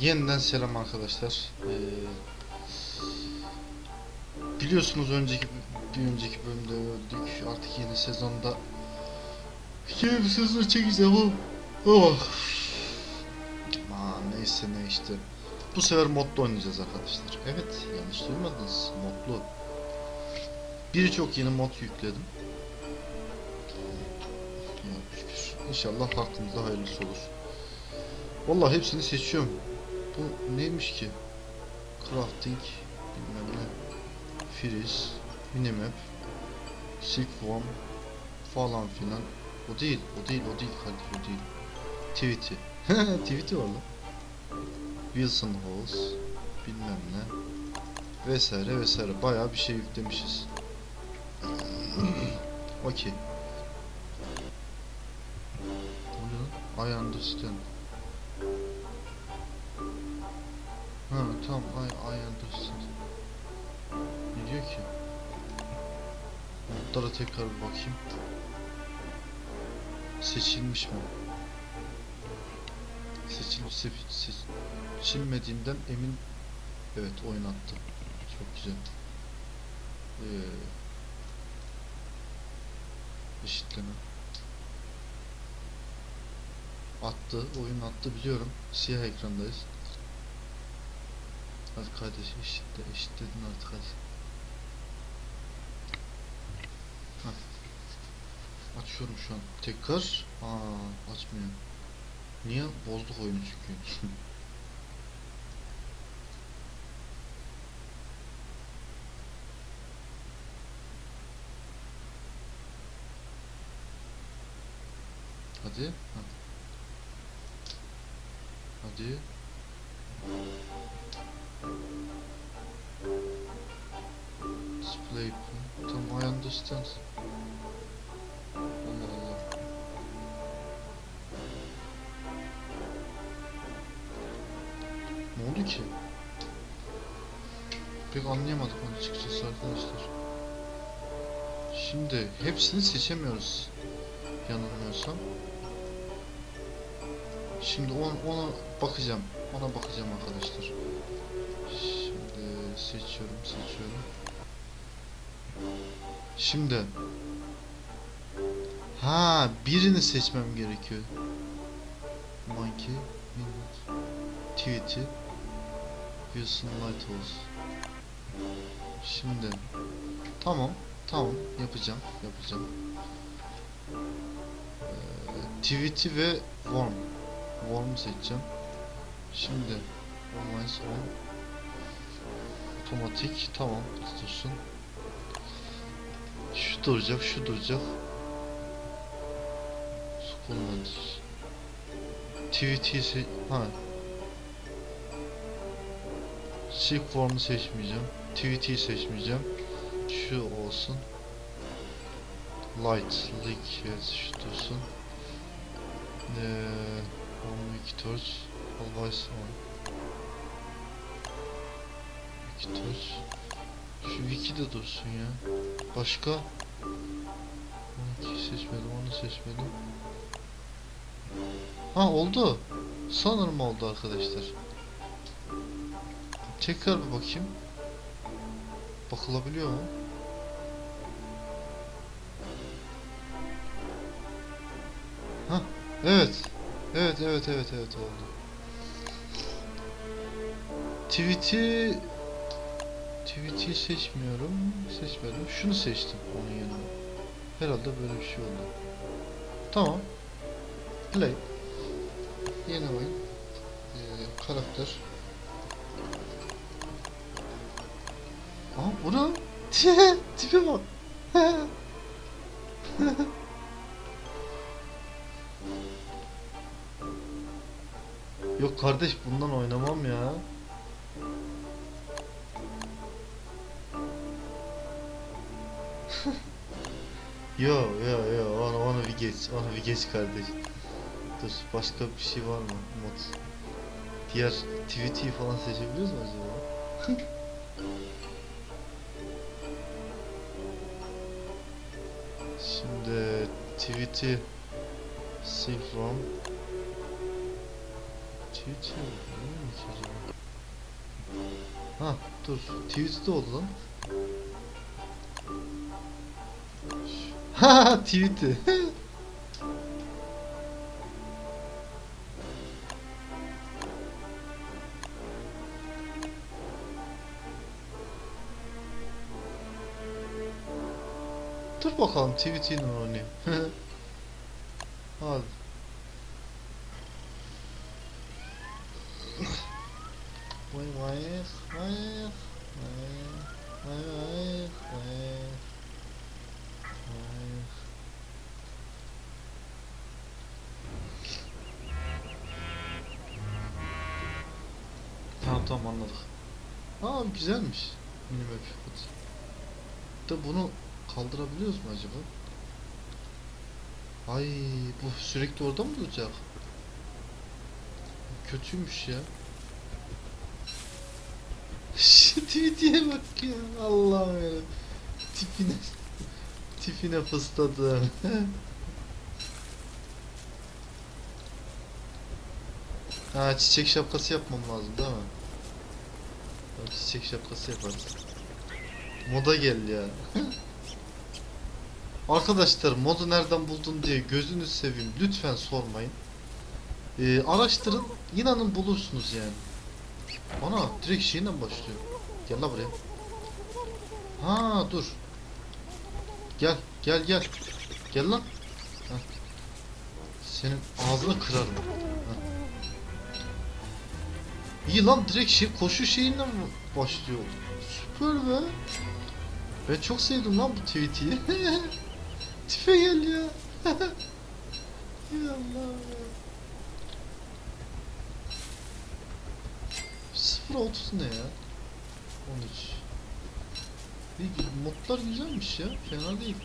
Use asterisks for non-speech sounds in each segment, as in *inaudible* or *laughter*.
Yeniden selam arkadaşlar. Ee, biliyorsunuz önceki bir önceki bölümde öldük. Artık yeni sezonda yeni bir sezon çekeceğim ama oh. Aman neyse ne işte. Bu sefer modlu oynayacağız arkadaşlar. Evet yanlış duymadınız. Modlu. Birçok yeni mod yükledim. İnşallah hakkımızda hayırlısı olur. Vallahi hepsini seçiyorum. Bu neymiş ki? Crafting, bilmem ne. Freeze, minimap, silkworm falan filan. O değil, o değil, o değil kardeş, o değil. Tweety. *laughs* Tweety var lan. Wilson Halls, bilmem ne. Vesaire vesaire. Bayağı bir şey yüklemişiz. *clears throat* Okey. Ne oluyor Ha tamam I understand. Ne diyor ki? Notlara tekrar bakayım. Seçilmiş mi? Seçilmiş se- seçilmediğinden emin Evet oyun attı. Çok güzel. Ee, eşitleme. Attı, oyun attı biliyorum. Siyah ekrandayız. Hadi kardeş eşitle, eşitledin artık hadi. Hah. Açıyorum şu an. Tekrar. Aa, açmıyor. Niye? Bozduk oyunu çünkü. *laughs* Hadi. Ha. Hadi. Display. Tamam I understand. Allah Allah. Ne oldu ki? Pek anlayamadık onu açıkçası arkadaşlar. Şimdi hepsini seçemiyoruz. Yanılmıyorsam. Şimdi on, ona bakacağım. Ona bakacağım arkadaşlar. Şimdi seçiyorum, seçiyorum. Şimdi Ha, birini seçmem gerekiyor. Monkey, Minute, Wilson Lighthouse. Şimdi tamam, tamam yapacağım, yapacağım. Ee, ve Worm. Worm'u seçeceğim. Şimdi Online on Otomatik tamam dursun. Şu duracak, şu duracak. Schoolment. TVT se ha. Silkworm'u seçmeyeceğim. TVT seçmeyeceğim. Şu olsun. Light, leak, evet şu dursun. Eee One iki torch. Always on. Torch. Şu wiki de dursun ya. Başka? Onu seçmedim, onu seçmedim. Ha oldu. Sanırım oldu arkadaşlar. Tekrar bir bakayım. Bakılabiliyor mu? Ha, evet. Evet evet evet evet oldu. Tweet'i Tweet'i seçmiyorum. Seçmedim. Şunu seçtim onun yerine. Herhalde böyle bir şey oldu. Tamam. Play. Yeni oyun. Ee, karakter. Aa bu ne? *laughs* Tipe bak. *laughs* Yok kardeş bundan oynamam ya. Yo yo yo onu onu bir geç onu bir geç kardeş. Dur başka bir şey var mı mod? Diğer tweet'i falan seçebiliyoruz mu acaba? *laughs* Şimdi tweet'i sil from Tweet'i neymiş Ha dur. Tweet'te oldu lan. Ha tweet'i. Dur bakalım tweet'iyle oynayayım. *laughs* Hadi. Vay vay vay vay vay vay vay vay Tamam anladık. Aa güzelmiş. Minimap foot. Da bunu kaldırabiliyoruz mu acaba? Ay bu sürekli orada mı duracak? Kötüymüş ya. *laughs* Tweet'e bak ya. Allah'ım ya. Tipine *laughs* tipine fısladım. *laughs* ha çiçek şapkası yapmam lazım değil mi? Çiçek şapkası yaparız. Moda gel ya. *laughs* Arkadaşlar modu nereden buldun diye gözünü seveyim lütfen sormayın. Ee, araştırın inanın bulursunuz yani. Ana direkt şeyle başlıyor. Gel la buraya. Ha dur. Gel gel gel. Gel lan. Heh. Senin ağzını kırarım. İyi lan direkt şey koşu şeyinden mi başlıyor? Süper be. Ben çok sevdim lan bu tweet'i. *laughs* Tipe gel ya. *laughs* ya Allah ya. 0.30 ne ya? 13 İyi, modlar güzelmiş ya. Fena değil.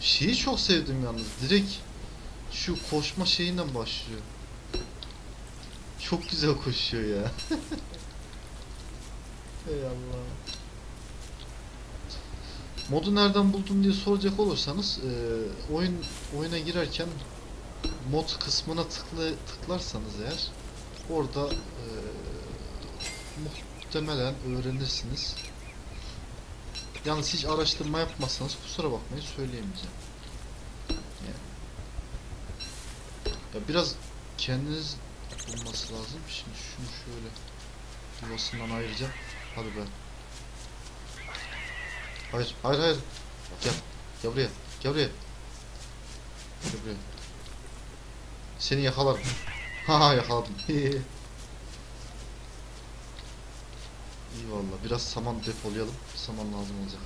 Şeyi çok sevdim yalnız. Direkt şu koşma şeyinden başlıyor. Çok güzel koşuyor ya. *laughs* Ey Allah. Modu nereden buldun diye soracak olursanız e, oyun oyuna girerken mod kısmına tıkla, tıklarsanız eğer orada e, muhtemelen öğrenirsiniz. Yalnız hiç araştırma yapmazsanız kusura bakmayın söyleyemeyeceğim. Yani. Ya biraz kendiniz bulması lazım. Şimdi şunu şöyle yuvasından ayıracağım. Hadi be. Hayır, hayır, hayır. Gel. Gel buraya. Gel buraya. Gel buraya. Seni yakalarım. *laughs* Ha yakaladım. *laughs* İyi valla. Biraz saman depolayalım. Saman lazım olacak.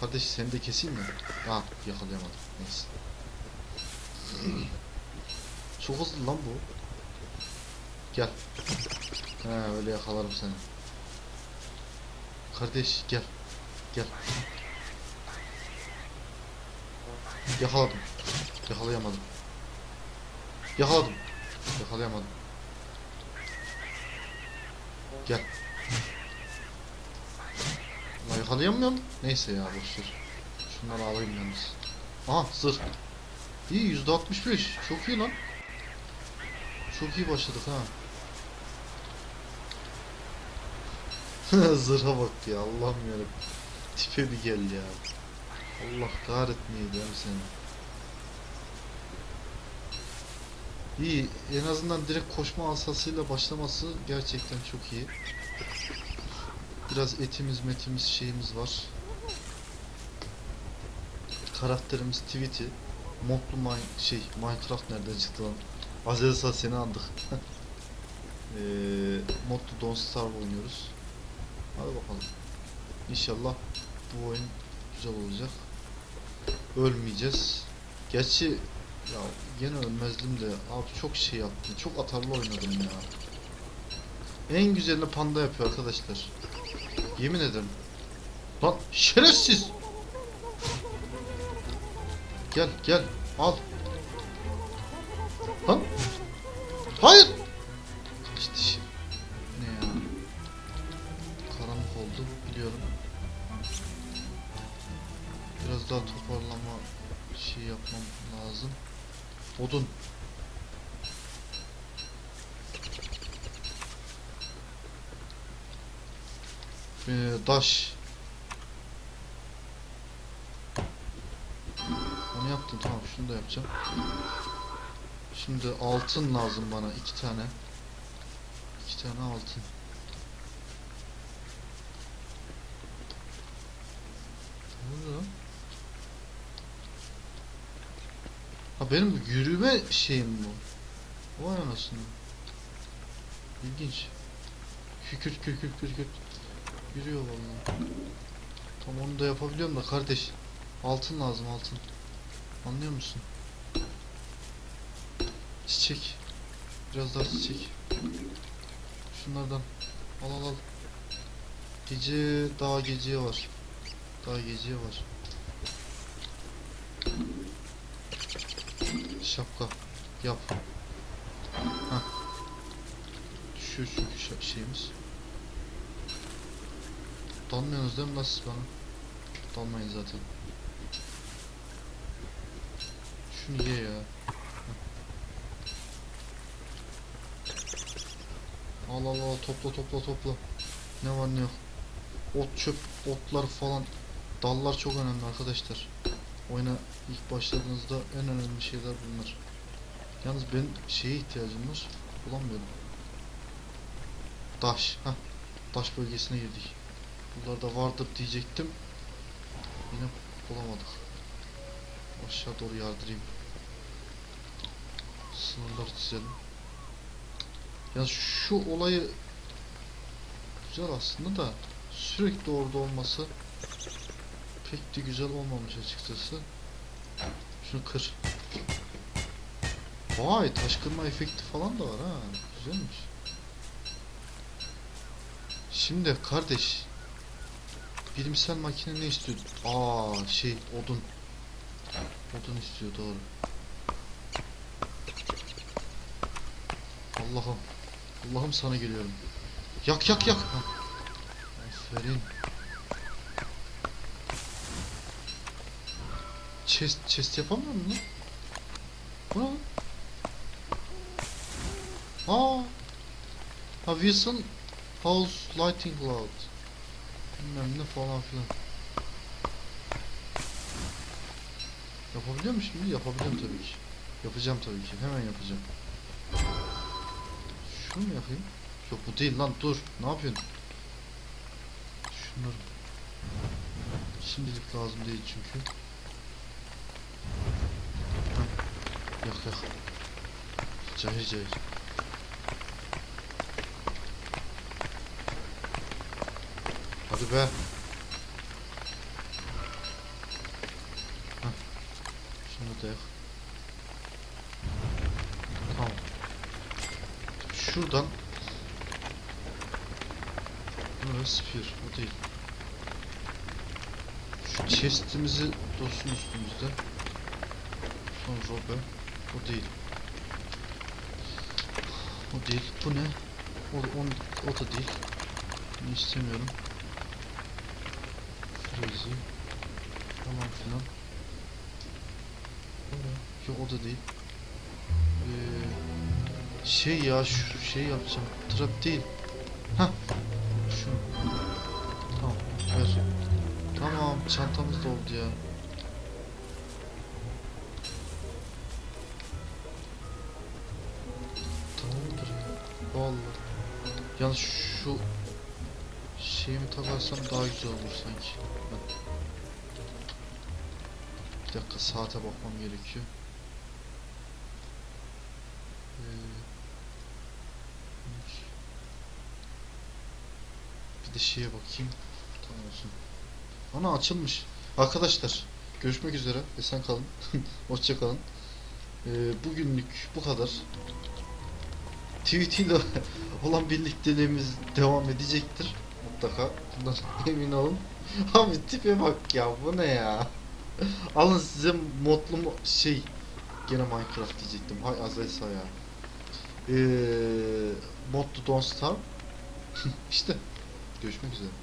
Kardeş seni de keseyim mi? Ha yakalayamadım. Neyse. Çok hızlı lan bu. Gel. He öyle yakalarım seni. Kardeş gel. Gel. Yakaladım. Yakalayamadım. Yakaladım. Yakalayamadım. Gel. Ulan yakalayamıyorum. Neyse ya boşver. Şunları alayım yalnız. Aha zırh. İyi yüzde 65. Çok iyi lan. Çok iyi başladık ha. *laughs* Zırha bak ya Allah'ım yarabbim. Tipe bir gel ya. Allah kahretmeyeydi ya seni. İyi en azından direkt koşma asasıyla başlaması gerçekten çok iyi. Biraz etimiz metimiz şeyimiz var. Karakterimiz Tweety. Modlu şey Minecraft nereden çıktı lan? Azelsa seni andık. Eee *laughs* modlu Don't Starve oynuyoruz. Hadi bakalım. İnşallah bu oyun güzel olacak. Ölmeyeceğiz. Gerçi ya yine ölmezdim de abi çok şey yaptım. Çok atarlı oynadım ya. En güzelini panda yapıyor arkadaşlar. Yemin ederim. Lan şerefsiz. Gel gel al. Ha? Hayır. İşte şimdi. Ne ya? Karanlık oldu biliyorum. Biraz daha toparlama şey yapmam lazım. Odun. Ee, taş. Onu yaptım tamam şunu da yapacağım. Şimdi altın lazım bana iki tane. İki tane altın. Ha benim bu yürüme şeyim bu. Vay anasını. İlginç. Kükürt kükürt kükürt. Yürüyor vallahi. Tam onu da yapabiliyorum da kardeş. Altın lazım altın. Anlıyor musun? Çiçek. Biraz daha çiçek. Şunlardan. Al al al. Gece daha geceye var. Daha geceye var. Şapka. Yap. Hah. Düşüyor çünkü şeyimiz. Dalmıyorsunuz değil mi nasıl bana? Dalmayın zaten. Şunu ye ya. Al al al topla topla topla. Ne var ne yok. Ot çöp otlar falan. Dallar çok önemli arkadaşlar. Oyuna ilk başladığınızda en önemli şeyler bunlar. Yalnız ben şeye ihtiyacım var. Bulamıyorum. Daş. Heh. Daş bölgesine girdik. Buralarda vardır diyecektim. Yine bulamadık. Aşağı doğru yardırayım. Sınırlar çizelim. Ya şu olayı güzel aslında da sürekli orada olması pek de güzel olmamış açıkçası. Şunu kır. Vay taş kırma efekti falan da var ha. Güzelmiş. Şimdi kardeş bilimsel makine ne istiyor? Aa şey odun. Odun istiyor doğru. Allah'ım. Allah'ım sana geliyorum. Yak yak yak. Aferin. Chest, chest yapamıyor lan? Bu ne? Aa. Ha Wilson House Lighting Cloud. Bilmem ne falan filan. Yapabiliyor muyum şimdi? Yapabiliyorum tabii ki. Yapacağım tabii ki. Hemen yapacağım. Şunu mu yapayım? Yok bu değil lan dur. Ne yapıyorsun? Şunları. Şimdilik lazım değil çünkü. Heh. Yak yak. Cahil cahil. Hadi be. Heh. Şunu da yak. Tamam. Şuradan Burası spear, o değil. Şu chestimizi dursun üstümüzde. Son robe, o değil. O değil, bu ne? O, on, o da değil. Bunu istemiyorum. Freezy. Falan filan. Yok o da değil. Şey ya şu şey yapacağım. Trap değil. Hah. Şunu. Tamam. Ver. Tamam. Çantamız doldu ya. Tamamdır ya. Vallahi. Yalnız şu şeyimi takarsam daha güzel olur sanki. Bir dakika saate bakmam gerekiyor. Ee, Bir şeye bakayım. Tamam olsun. Ana açılmış. Arkadaşlar görüşmek üzere. Esen kalın. *laughs* Hoşça kalın. Ee, bugünlük bu kadar. İle *laughs* olan birlikteliğimiz devam edecektir. Mutlaka. Bundan emin olun. *laughs* Abi tipe bak ya bu ne ya. Alın size modlu mu şey gene Minecraft diyecektim. Hay Azesa ya. Ee, modlu Don't Starve. işte görüşmek üzere.